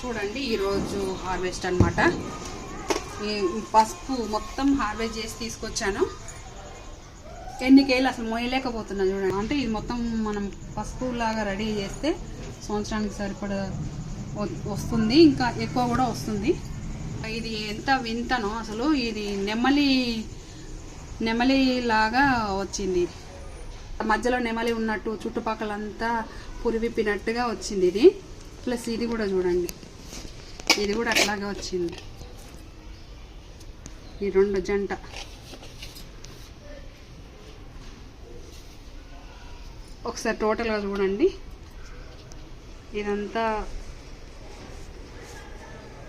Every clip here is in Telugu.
చూడండి ఈరోజు హార్వెస్ట్ అనమాట ఈ పసుపు మొత్తం హార్వెస్ట్ చేసి తీసుకొచ్చాను. ఎన్ని కేలు అసలు మోయలేకపోతున్నా చూడండి. అంటే ఇది మొత్తం మనం పసుపు లాగా రెడీ చేస్తే సంవత్సరానికి సరిపడ వస్తుంది. ఇంకా ఎక్కువ కూడా వస్తుంది. ఇది ఎంత వింతనో అసలు ఇది నెమలి నెమలి లాగా వచ్చింది. మధ్యలో నెమలి ఉన్నట్టు చుట్టుపక్కలంతా పురివిప్పినట్టుగా వచ్చింది ఇది. ప్లస్ ఇది కూడా చూడండి. ఇది కూడా అట్లాగే వచ్చింది. ఈ రెండు జంట. ఒకసారి టోటల్గా చూడండి. ఇదంతా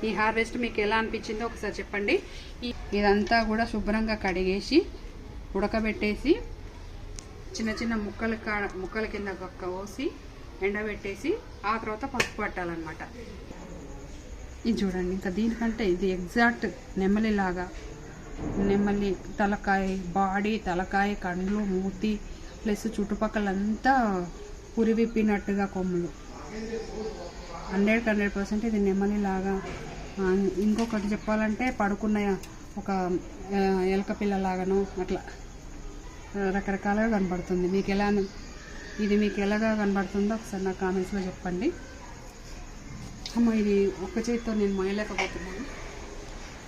ఈ హార్వెస్ట్ మీకు ఎలా అనిపించిందో ఒకసారి చెప్పండి. ఇదంతా కూడా శుభ్రంగా కడిగేసి ఉడకబెట్టేసి చిన్న చిన్న ముక్కలు కా ముక్కల కింద ఒక్క కోసి ఎండబెట్టేసి ఆ తర్వాత పసుపు పట్టాలన్నమాట. ఇది చూడండి. ఇంకా దీనికంటే ఇది ఎగ్జాక్ట్ నెమలిలాగా. నెమలి తలకాయ బాడీ తలకాయ కండ్లు మూతి ప్లస్ చుట్టుపక్కలంతా పురివిప్పినట్టుగా కొమ్ములు. హండ్రెడ్కి హండ్రెడ్ పర్సెంట్ ఇది నెమలిలాగా. ఇంకొకటి చెప్పాలంటే పడుకున్న ఒక ఎలక పిల్లలాగాను అట్లా రకరకాలుగా కనబడుతుంది. మీకు ఎలా ఇది మీకు ఎలాగా కనబడుతుందో ఒకసారి నా కామెంట్స్లో చెప్పండి. అమ్మ ఇది ఒక్క చేతితో నేను మొయ్యలేకపోతున్నాను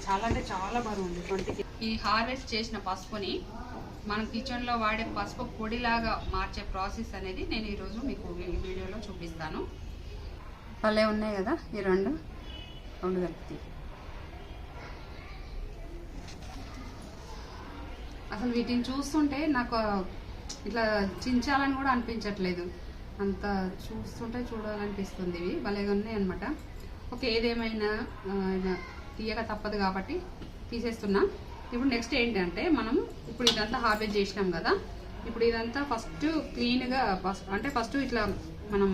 చాలా అంటే చాలా బరువు ఉంది ట్వంటీ ఈ హార్వెస్ట్ చేసిన పసుపుని మనం కిచెన్లో వాడే పసుపు పొడిలాగా మార్చే ప్రాసెస్ అనేది నేను ఈరోజు మీకు ఈ వీడియోలో చూపిస్తాను. భలే ఉన్నాయి కదా ఈ రెండు? రెండు కలిపి అసలు వీటిని చూస్తుంటే నాకు ఇట్లా చించాలని కూడా అనిపించట్లేదు. అంత చూస్తుంటే చూడాలనిపిస్తుంది ఇవి. భలేగా ఉన్నాయి అనమాట ఓకే ఏదేమైనా తీయక తప్పదు కాబట్టి తీసేస్తున్నా. ఇప్పుడు నెక్స్ట్ ఏంటంటే మనం ఇప్పుడు ఇదంతా హార్వెస్ట్ చేసినాం కదా. ఇప్పుడు ఇదంతా ఫస్ట్ క్లీన్గా ఫస్ట్ అంటే ఫస్ట్ ఇట్లా మనం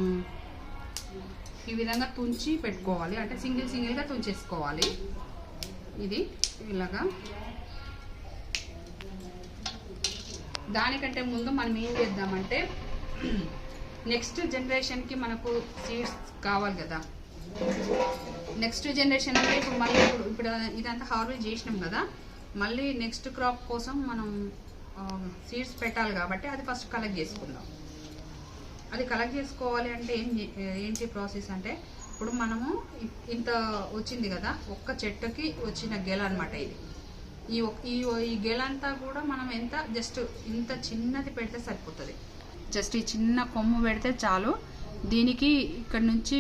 ఈ విధంగా తుంచి పెట్టుకోవాలి. అంటే సింగిల్ సింగిల్గా తుంచేసుకోవాలి. ఇది ఇలాగా. దానికంటే ముందు మనం ఏం చేద్దామంటే నెక్స్ట్ జనరేషన్కి మనకు సీడ్స్ కావాలి కదా. నెక్స్ట్ జనరేషన్ అంటే ఇప్పుడు మళ్ళీ ఇప్పుడు ఇప్పుడు ఇదంతా హార్వెస్ట్ చేసినాం కదా. మళ్ళీ నెక్స్ట్ క్రాప్ కోసం మనం సీడ్స్ పెట్టాలి కాబట్టి అది ఫస్ట్ కలెక్ట్ చేసుకుందాం. అది కలెక్ట్ చేసుకోవాలి అంటే ఏం ఏంటి ప్రాసెస్ అంటే ఇప్పుడు మనము ఇంత వచ్చింది కదా ఒక్క చెట్టుకి వచ్చిన గెల అనమాట ఇది. ఈ ఈ ఈ గెల అంతా కూడా మనం ఎంత జస్ట్ ఇంత చిన్నది పెడితే సరిపోతుంది. జస్ట్ ఈ చిన్న కొమ్ము పెడితే చాలు. దీనికి ఇక్కడ నుంచి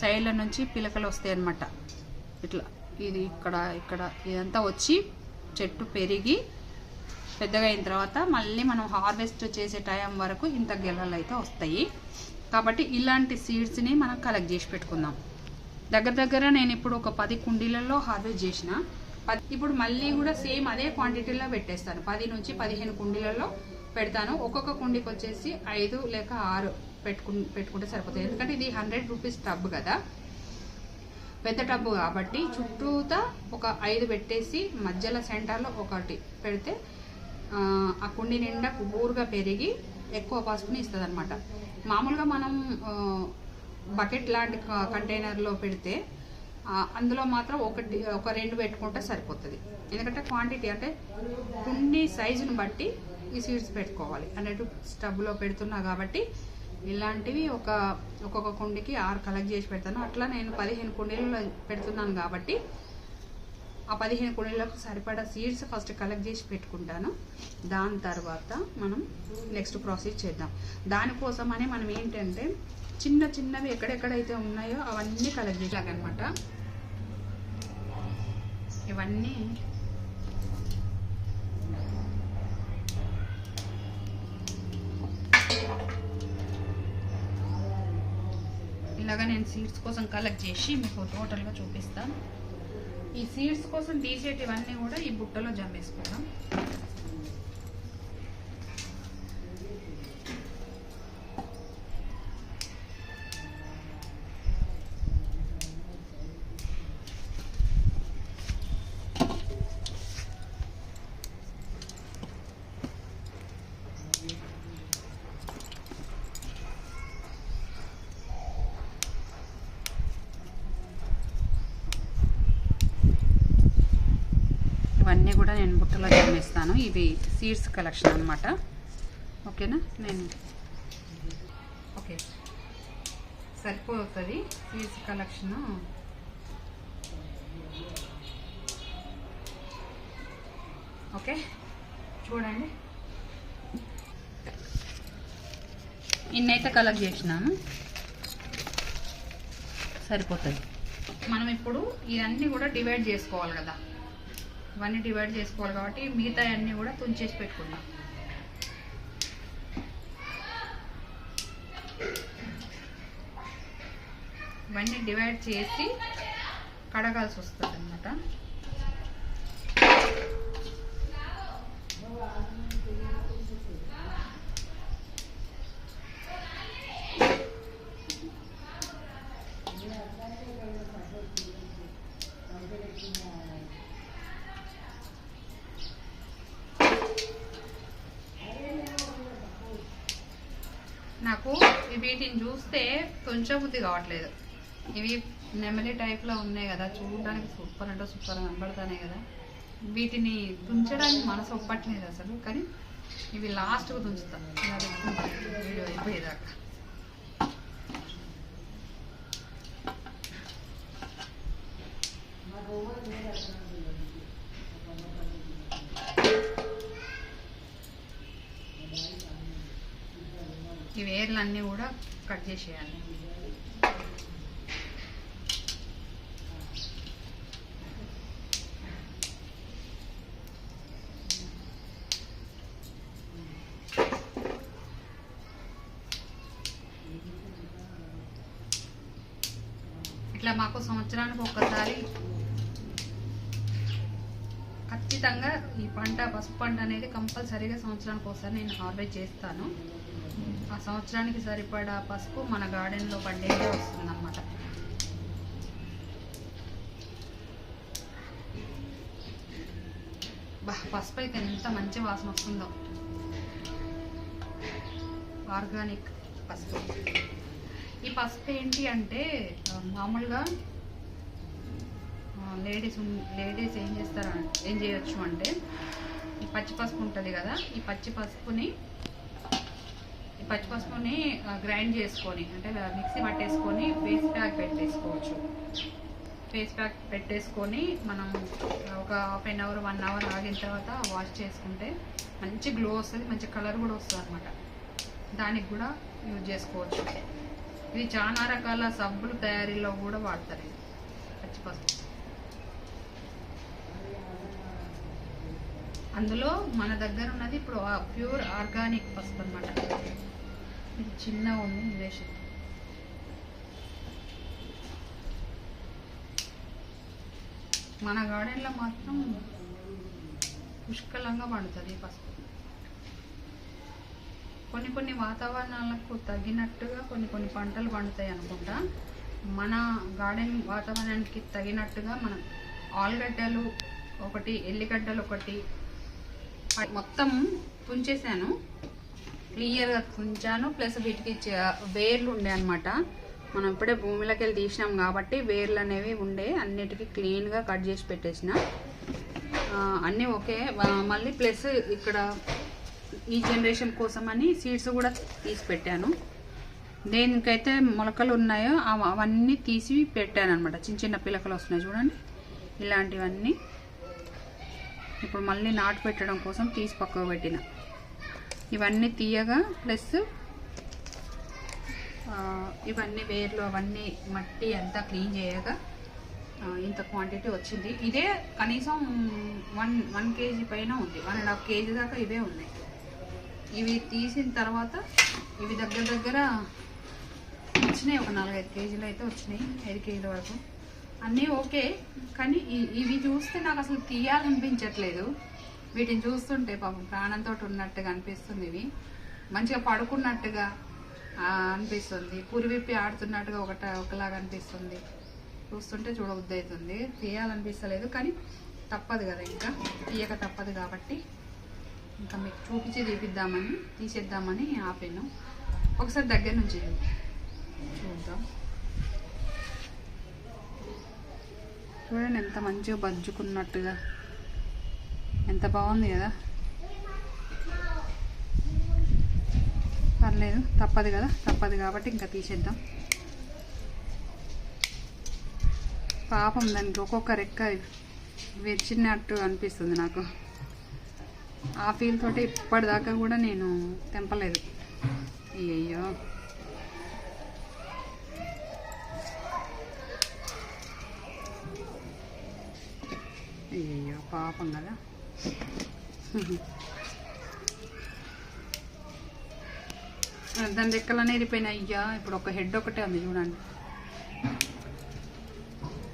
సైడ్ల నుంచి పిలకలు వస్తాయి అన్నమాట. ఇట్లా ఇది ఇక్కడ ఇక్కడ ఇదంతా వచ్చి చెట్టు పెరిగి పెద్దగా అయిన తర్వాత మళ్ళీ మనం హార్వెస్ట్ చేసే టైం వరకు ఇంత గెలలు అయితే వస్తాయి. కాబట్టి ఇలాంటి సీడ్స్ని మనం కలెక్ట్ చేసి పెట్టుకుందాం. దగ్గర దగ్గర నేను ఇప్పుడు ఒక పది కుండీలలో హార్వెస్ట్ చేసిన. ఇప్పుడు మళ్ళీ కూడా సేమ్ అదే క్వాంటిటీలో పెట్టేస్తాను. పది నుంచి పదిహేను కుండీలలో పెడతాను. ఒక్కొక్క కుండీకి వచ్చేసి ఐదు లేక ఆరు పెట్టుకు పెట్టుకుంటే సరిపోతుంది. ఎందుకంటే ఇది హండ్రెడ్ రూపీస్ టబ్ కదా. పెద్ద టబ్బు కాబట్టి చుట్టూతా ఒక ఐదు పెట్టేసి మధ్యలో సెంటర్లో ఒకటి పెడితే ఆ, కుండి నిండా ఊరుగా పెరిగి ఎక్కువ పసుపుని ఇస్తుంది అనమాట మామూలుగా మనం బకెట్ లాంటి క- కంటైనర్లో పెడితే అందులో మాత్రం ఒకటి ఒక రెండు పెట్టుకుంటే సరిపోతుంది. ఎందుకంటే క్వాంటిటీ అంటే కుండి సైజుని బట్టి ఈ సీడ్స్ పెట్టుకోవాలి. అన్నట్టు స్టబ్లో పెడుతున్నా కాబట్టి ఇలాంటివి ఒక ఒక్కొక్క కుండీకి ఆరు కలెక్ట్ చేసి పెడతాను. అట్లా నేను పదిహేను కుండీలలో పెడుతున్నాను కాబట్టి ఆ పదిహేను కుండీలకు సరిపడా సీడ్స్ ఫస్ట్ కలెక్ట్ చేసి పెట్టుకుంటాను. దాని తర్వాత మనం నెక్స్ట్ ప్రాసెస్ చేద్దాం. దానికోసమని మనం ఏంటంటే చిన్న చిన్నవి ఎక్కడెక్కడైతే ఉన్నాయో అవన్నీ కలెక్ట్ చేయాలన్నమాట ఇవన్నీ ఇలాగా నేను సీడ్స్ కోసం కలెక్ట్ చేసి మీకు టోటల్గా చూపిస్తాను ఈ సీడ్స్ కోసం తీసేటివన్నీ కూడా ఈ బుట్టలో జమ్మేసుకుందాం ఇవన్నీ కూడా నేను బుట్టలో జన్మిస్తాను. ఇవి సీడ్స్ కలెక్షన్ అనమాట ఓకేనా? నేను ఓకే. సరిపోతుంది సీడ్స్ కలెక్షను ఓకే. చూడండి. ఇన్నైతే కలెక్ట్ చేసినాను సరిపోతుంది. మనం ఇప్పుడు ఇవన్నీ కూడా డివైడ్ చేసుకోవాలి కదా. ఇవన్నీ డివైడ్ చేసుకోవాలి కాబట్టి మిగతా అన్నీ కూడా తుంచేసి పెట్టుకుందాం. ఇవన్నీ డివైడ్ చేసి కడగాల్సి వస్తుంది అన్నమాట నాకు వీటిని చూస్తే కొంచెం బుద్ధి కావట్లేదు. ఇవి నెమలి టైప్లో ఉన్నాయి కదా చూడడానికి సూపర్ అంటే సూపర్ కనబడతానే కదా. వీటిని తుంచడానికి మనసు ఒప్పట్లేదు అసలు కానీ ఇవి లాస్ట్గా తుంచుతాను ఇలా వీడియో అయిపోయేదాకా. ఈ వేర్లన్నీ కూడా కట్ చేసేయాలి. ఇట్లా మాకు సంవత్సరానికి ఒక్కసారి ఖచ్చితంగా ఈ పంట పసుపు పంట అనేది కంపల్సరీగా సంవత్సరానికి ఒకసారి నేను హార్వెస్ట్ చేస్తాను. ఆ సంవత్సరానికి సరిపడా పసుపు మన గార్డెన్లో పండేదే వస్తుందన్నమాట. బా పసుపు అయితే ఎంత మంచి వాసన వస్తుందో. ఆర్గానిక్ పసుపు. ఈ పసుపు ఏంటి అంటే మామూలుగా లేడీస్ లేడీస్ ఏం చేస్తారు ఏం చేయొచ్చు అంటే ఈ పచ్చి పసుపు ఉంటుంది కదా ఈ పచ్చి పసుపుని పచ్చిపసుపుని పచ్చి పసుపుని గ్రైండ్ చేసుకొని అంటే మిక్సీ పట్టేసుకొని ఫేస్ ప్యాక్ పెట్టేసుకోవచ్చు. ఫేస్ ప్యాక్ పెట్టేసుకొని మనం ఒక half an hour one hour ఆగిన తర్వాత వాష్ చేసుకుంటే మంచి గ్లో వస్తుంది మంచి కలర్ కూడా వస్తుంది అనమాట దానికి కూడా యూజ్ చేసుకోవచ్చు. ఇది చాలా రకాల సబ్బులు తయారీలో కూడా వాడతారు ఇది పచ్చి పసుపు. అందులో మన దగ్గర ఉన్నది ఇప్పుడు ప్యూర్ ఆర్గానిక్ పసుపు అనమాట ఇది చిన్న ఉంది ఇంగ్లీష్ మన గార్డెన్లో మాత్రం పుష్కలంగా పండుతుంది పసుపు. కొన్ని కొన్ని వాతావరణాలకు తగినట్టుగా కొన్ని కొన్ని పంటలు పండుతాయి అనుకుంటా. మన గార్డెన్ వాతావరణానికి తగినట్టుగా మనం ఆలుగడ్డలు ఒకటి ఎల్లిగడ్డలు ఒకటి మొత్తం పుంచేసాను క్లియర్గా తుంచాను ప్లస్ వీటికి వేర్లు ఉండే అనమాట మనం ఇప్పుడే భూమిలోకి వెళ్ళి తీసినాం కాబట్టి వేర్లు అనేవి ఉండే. అన్నిటికీ క్లీన్గా కట్ చేసి పెట్టేసిన. అన్నీ ఓకే. మళ్ళీ ప్లస్ ఇక్కడ ఈ జనరేషన్ కోసమని సీడ్స్ కూడా తీసి పెట్టాను. దేనికైతే మొలకలు ఉన్నాయో అవ- అవన్నీ తీసి పెట్టాను అనమాట చిన్న చిన్న పిలకలు వస్తున్నాయి చూడండి. ఇలాంటివన్నీ. ఇప్పుడు మళ్ళీ నాటు పెట్టడం కోసం తీసి పక్కకు పెట్టిన. ఇవన్నీ తీయగా ప్లస్ ఇవన్నీ వేర్లు అవన్నీ మట్టి అంతా క్లీన్ చేయగా ఇంత క్వాంటిటీ వచ్చింది. ఇదే కనీసం వన్ వన్ కేజీ పైన ఉంది. వన్ అండ్ హాఫ్ కేజీ దాకా ఇవే ఉన్నాయి. ఇవి తీసిన తర్వాత ఇవి దగ్గర దగ్గర వచ్చినాయి. ఒక నాలుగైదు కేజీలు అయితే వచ్చినాయి ఐదు కేజీల వరకు. అన్నీ ఓకే కానీ ఇవి చూస్తే నాకు అసలు తీయాలనిపించట్లేదు. వీటిని చూస్తుంటే పాపం ప్రాణంతో ఉన్నట్టుగా అనిపిస్తుంది ఇవి. మంచిగా పడుకున్నట్టుగా అనిపిస్తుంది. పురివిప్పి ఆడుతున్నట్టుగా ఒకట ఒకలాగా అనిపిస్తుంది. చూస్తుంటే చూడబుద్ధి అవుతుంది తీయాలనిపిస్తలేదు కానీ తప్పదు కదా ఇంకా. తీయక తప్పదు కాబట్టి ఇంకా మీకు చూపించి తీపిద్దామని తీసేద్దామని ఆపాను. ఒకసారి దగ్గర నుంచి చూద్దాం. చూడండి ఎంత మంచిగా బజ్జుకున్నట్టుగా ఎంత బాగుంది కదా. పర్లేదు తప్పదు కదా తప్పదు కాబట్టి ఇంకా తీసేద్దాం. పాపం దానికి ఒక్కొక్క రెక్క వెచ్చినట్టు అనిపిస్తుంది నాకు. ఆ ఫీల్ తోటి ఇప్పటిదాకా కూడా నేను తెంపలేదు. అయ్యో అయ్యో పాపం కదా. దాని రెక్కలు అనేది అయ్యా ఇప్పుడు ఒక హెడ్ ఒకటే ఉంది చూడండి.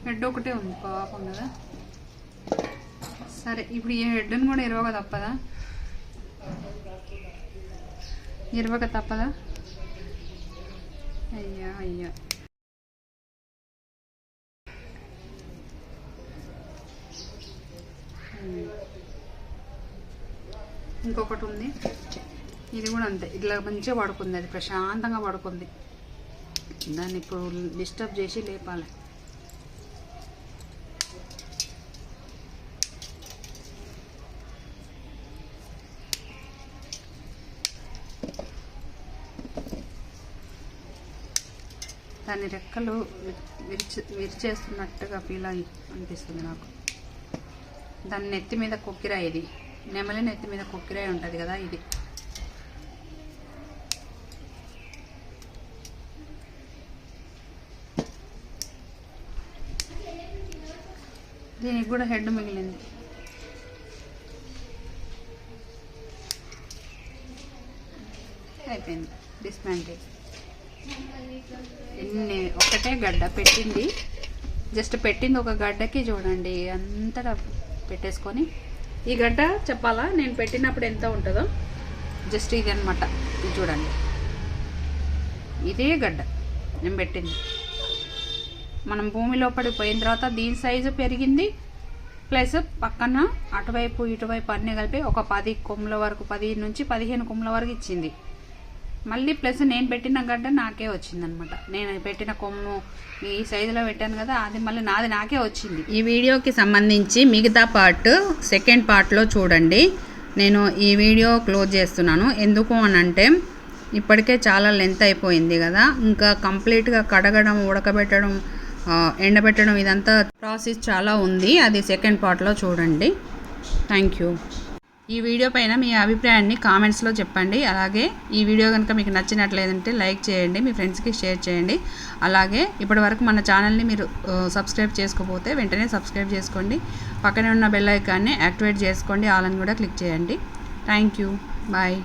హెడ్ ఒకటే ఉంది పాపం కదా. సరే ఇప్పుడు ఈ హెడ్ని కూడా ఇరవక తప్పదా? ఇరవక తప్పదా? అయ్యా అయ్యా. ఉమ్. ఇంకొకటి ఉంది. ఇది కూడా అంతే. ఇట్లా మంచిగా పడుకుంది అది. ప్రశాంతంగా పడుకుంది. దాన్ని ఇప్పుడు డిస్టర్బ్ చేసి లేపాలి. దాని రెక్కలు విరిచి విరిచేస్తున్నట్టుగా ఫీల్ అయి అనిపిస్తుంది నాకు. దాని నెత్తి మీద కొక్కిరాయి ఇది. నెమలి నెత్తి మీద కొక్కిరాయి ఉంటుంది కదా ఇది. దీనికి కూడా హెడ్ మిగిలింది. అయిపోయింది. డిస్మాంటిల్ ఎన్ని ఒకటే గడ్డ పెట్టింది. జస్ట్ పెట్టింది ఒక గడ్డకి చూడండి అంతటా పెట్టేసుకొని ఈ గడ్డ చెప్పాలా? నేను పెట్టినప్పుడు ఎంత ఉంటుందో? జస్ట్ ఇది అనమాట ఇది చూడండి. ఇదే గడ్డ నేను పెట్టింది. మనం భూమిలో పడిపోయిన తర్వాత దీని సైజు పెరిగింది. ప్లస్ పక్కన అటువైపు ఇటువైపు అన్నీ కలిపి ఒక పది కొమ్ముల వరకు పది నుంచి పదిహేను కొమ్ముల వరకు ఇచ్చింది. మళ్ళీ ప్లస్ నేను పెట్టిన గడ్డ నాకే వచ్చిందనమాట. నేను పెట్టిన కొమ్ము ఈ సైజులో పెట్టాను కదా అది మళ్ళీ నాది నాకే వచ్చింది. ఈ వీడియోకి సంబంధించి మిగతా పార్ట్ సెకండ్ పార్ట్లో చూడండి. నేను ఈ వీడియో క్లోజ్ చేస్తున్నాను. ఎందుకు అనంటే ఇప్పటికే చాలా లెంత్ అయిపోయింది కదా. ఇంకా కంప్లీట్గా కడగడం ఉడకబెట్టడం ఎండబెట్టడం ఇదంతా ప్రాసెస్ చాలా ఉంది. అది సెకండ్ పార్ట్లో చూడండి. థ్యాంక్ యూ ఈ వీడియో పైన మీ అభిప్రాయాన్ని కామెంట్స్లో చెప్పండి. అలాగే ఈ వీడియో కనుక మీకు నచ్చినట్లేదంటే లైక్ చేయండి మీ ఫ్రెండ్స్కి షేర్ చేయండి. అలాగే ఇప్పటి వరకు మన ఛానల్ని మీరు సబ్స్క్రైబ్ చేసుకోకపోతే వెంటనే సబ్స్క్రైబ్ చేసుకోండి. పక్కనే ఉన్న బెల్ ఐకాన్ని యాక్టివేట్ చేసుకోండి. ఆల్ అని కూడా క్లిక్ చేయండి. Thank you bye